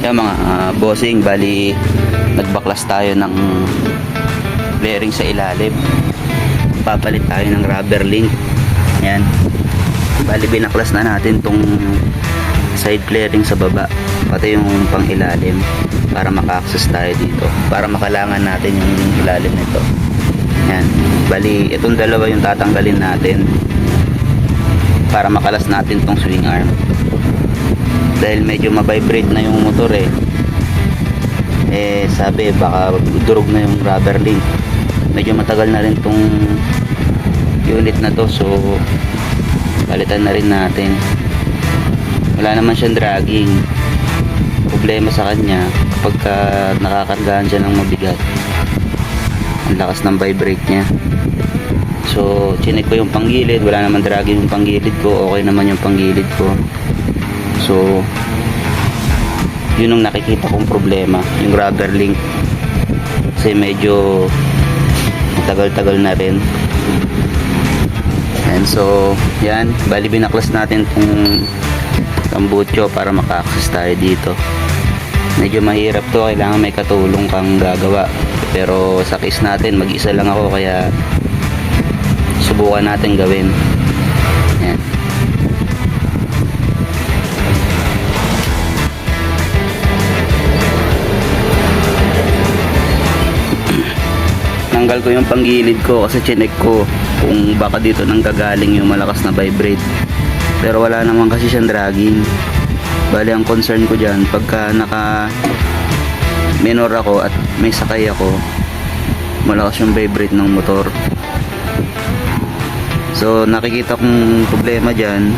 Yan mga ah, bossing, bali nagbaklas tayo ng bearing sa ilalim. Papalit tayo ng rubber link. Yan. Bali binaklas na natin tong side flaring sa baba pati yung pang ilalim para maka-access tayo dito para makalangan natin yung ilalim nito yan bali itong dalawa yung tatanggalin natin para makalas natin tong swing arm dahil medyo mabibrate na yung motor eh. Eh sabi baka durog na yung rubber link. Medyo matagal na rin tong unit na to so palitan na rin natin. Wala naman siyang dragging. Problema sa kanya pagka nakakargahan siya ng mabigat ang lakas ng vibrate niya. So chinek ko yung panggilid wala naman dragging yung panggilid ko okay naman yung panggilid ko so yun ang nakikita kong problema yung rubber link. Kasi medyo tagal-tagal na rin. And so yan. Bali binaklas natin tong tambutso para maka-access tayo dito. Medyo mahirap to. Kailangan may katulong kang gagawa. Pero sa case natin mag isa lang ako kaya subukan natin gawin tanggal ko yung panggilid ko kasi chinek ko kung baka dito nang gagaling yung malakas na vibrate. Pero wala naman kasi siyang dragging. Bali ang concern ko dyan pagka naka minor ako at may sakay ako malakas yung vibrate ng motor. So nakikita kong problema dyan.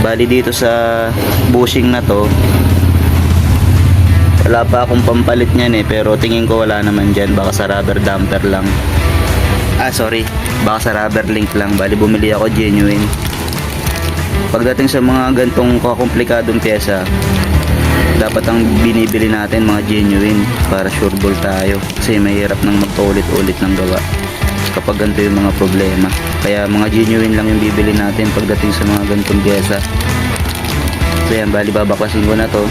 Bali dito sa bushing na to wala pa akong pampalit niyan eh pero tingin ko wala naman dyan. Baka sa rubber damper lang. Ah sorry. Baka sa rubber link lang. Bali bumili ako genuine. Pagdating sa mga gantong kakomplikadong pyesa dapat ang binibili natin mga genuine para sure ball tayo. Kasi mahirap nang magpaulit-ulit ng gawa kapag ganito yung mga problema. Kaya mga genuine lang yung bibili natin pagdating sa mga gantong pyesa. So yan bali babaklasin ko na to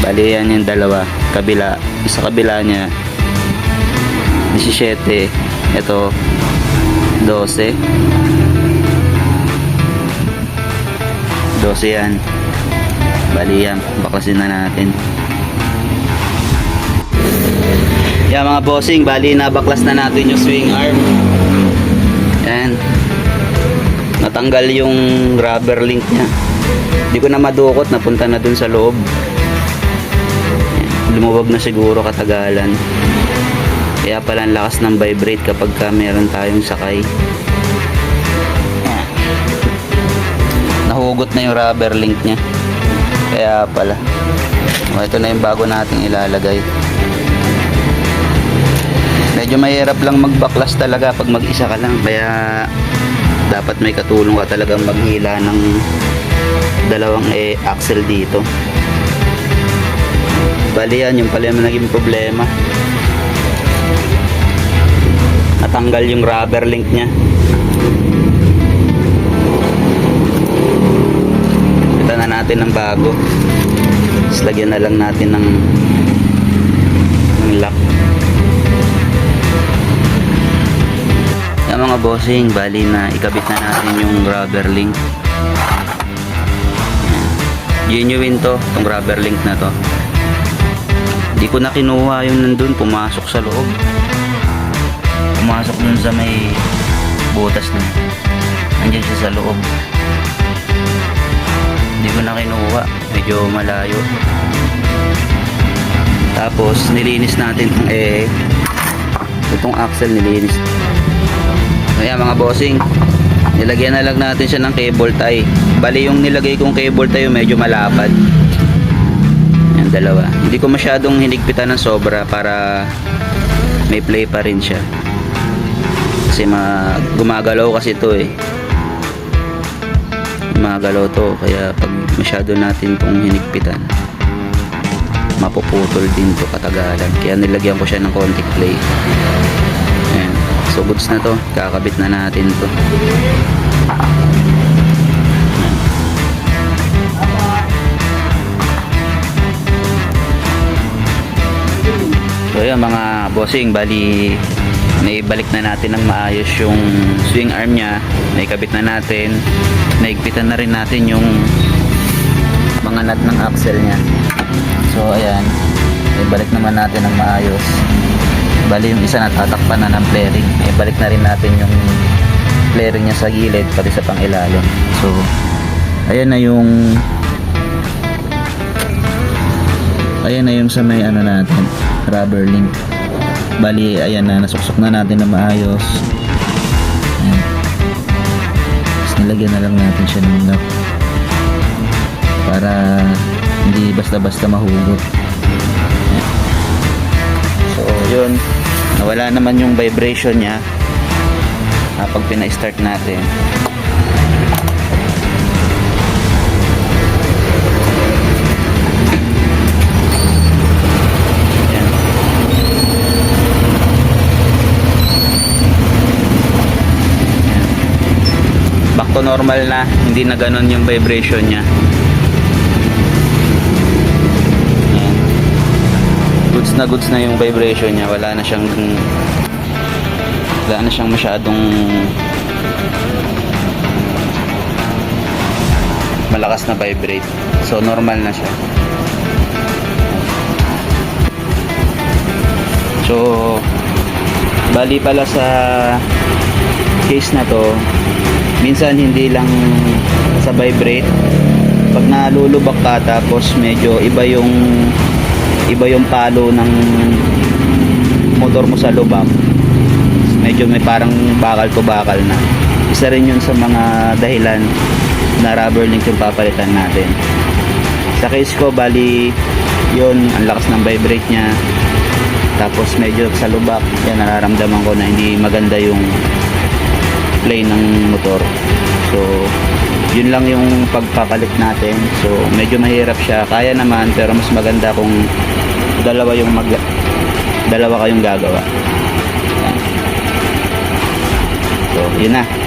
bali yan yung dalawa. Kabila sa kabila niya 17 ito 12 12 yan. Bali yan baklasin na natin. Yan mga bossing bali nabaklas na natin yung swing arm. Yan. Natanggal yung rubber link nya hindi ko na madukot napunta na dun sa loob lumuwag na siguro katagalan. Kaya pala ang lakas ng vibrate kapag ka meron tayong sakay. Nahugot na yung rubber link niya. Kaya pala. O, ito na yung bago nating ilalagay. Medyo mahirap lang magbaklas talaga pag mag isa ka lang. Kaya dapat may katulong ka talagang maghila ng dalawang eh, axle dito bali yan yung pala yung naging problema natanggal yung rubber link niya Ito na natin ng bago. Tapos na lang natin ng, ng lock. Yung mga bossing, bali na ikabit na natin yung rubber link. Yan. Genuine to, tong rubber link na to. Hindi ko na kinuha yung nandun, pumasok sa loob. Pumasok dun sa may butas na. Nandiyan siya sa loob. Hindi ko na kinuha. Medyo malayo. Tapos nilinis natin eh itong axle nilinis. Kaya mga bossing. Nilagyan na lang natin siya ng cable tie. Bali yung nilagay kong cable tie medyo malapad dalawa. Hindi ko masyadong hinigpitan ng sobra para may play pa rin siya. Kasi ma gumagalaw kasi ito eh. Magalaw to kaya pag masyado natin tong hinigpitan mapuputol din to katagalan. Kaya nilagyan ko siya ng konting play. Ayan. so goods na to. Kakabit na natin to ayun mga bossing, bali naibalik na natin ng maayos yung swing arm niya. Naikabit na natin. Naigpitan na rin natin yung mga nut ng axle niya. So ayan, ibalik naman natin ng maayos. Bali yung isa natatakpan na ng flaring. Ibalik na rin natin yung flaring niya sa gilid pati sa pangilalim. So ayan na yung ayan na yung sa may ano natin rubber link. Bali ayan na nasuksok na natin na maayos. Ayan. Tapos nilagyan na lang natin siya ng lock. Para hindi basta basta mahugot. Ayan. so yun. Nawala naman yung vibration niya. Kapag pina-start natin normal na, hindi na ganon yung vibration niya. Goods na goods na yung vibration niya, wala na siyang wala na siyang masyadong malakas na vibrate. So normal na siya. So, bali pala sa case na to, minsan hindi lang sa vibrate. Pag nalulubak ka tapos medyo iba yung iba yung palo ng motor mo sa lubak. Medyo may parang bakal to bakal na. Isa rin yun sa mga dahilan na rubber link yung papalitan natin. Sa case ko, bali yun, ang lakas ng vibrate niya tapos medyo sa lubak yan nararamdaman ko na hindi maganda yung play ng motor. So yun lang yung pagpapalit natin. So medyo mahirap siya. Kaya naman pero mas maganda kung dalawa yung mag dalawa kayong gagawa. So yun na